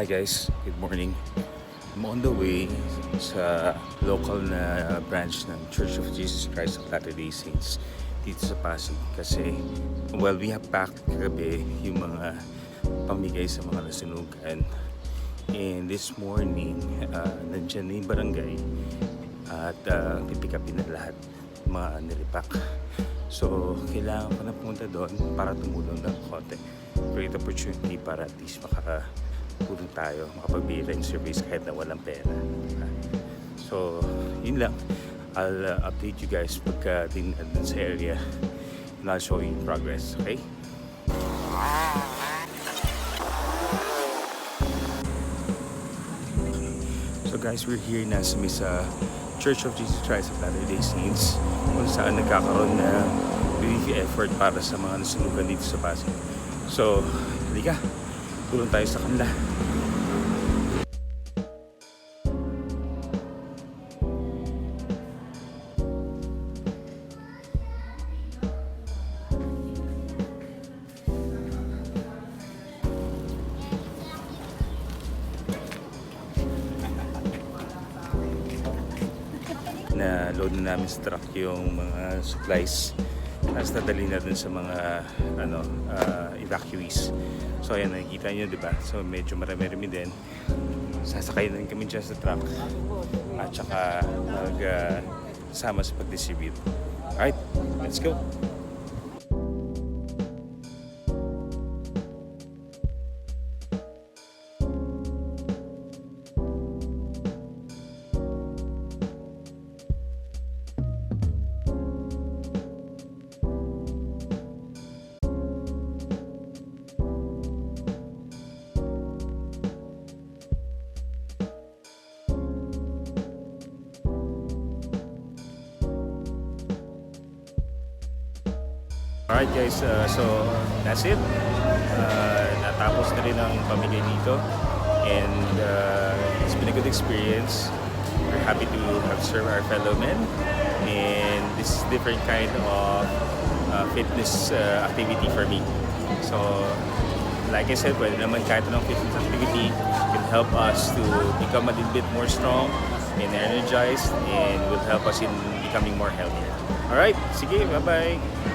Hi guys, good morning. I'm on the way sa local na branch ng Church of Jesus Christ of Latter-day Saints dito sa Pasig kasi well we have packed kagabi yung mga pamigay sa mga nasunugan and this morning uh, nandyan na yung barangay at uh, pipikapin na lahat mga nilipak so kailangan ko na pumunta doon para tumulong ng konti. Great opportunity para at least makaka tulong tayo, makapagbigay tayong service kahit na walang pera. So, yun lang. I'll uh, update you guys pagka din dun sa area and I'll show you progress, okay? So guys, we're here na sa may sa Church of Jesus Christ of Latter-day Saints kung saan nagkakaroon na relief effort para sa mga nasunugan dito sa Pasig. So, halika, tulong tayo sa kanila. na load na namin sa truck yung mga supplies tapos dadali na dun sa mga ano ah, evacuees. So ayan nakikita nyo di ba? So medyo marami-rami din. Sasakay rin kami dyan sa truck. At saka mag ah, sama sa pag-distribute. Alright let's go Alright guys, uh, so that's it. Uh, natapos na rin ang pamilya dito. And uh, it's been a good experience. We're happy to have served our fellow men. And this is different kind of uh, fitness uh, activity for me. So, like I said, pwede naman kahit anong fitness activity can help us to become a little bit more strong and energized and will help us in becoming more healthier. Alright, sige, bye-bye!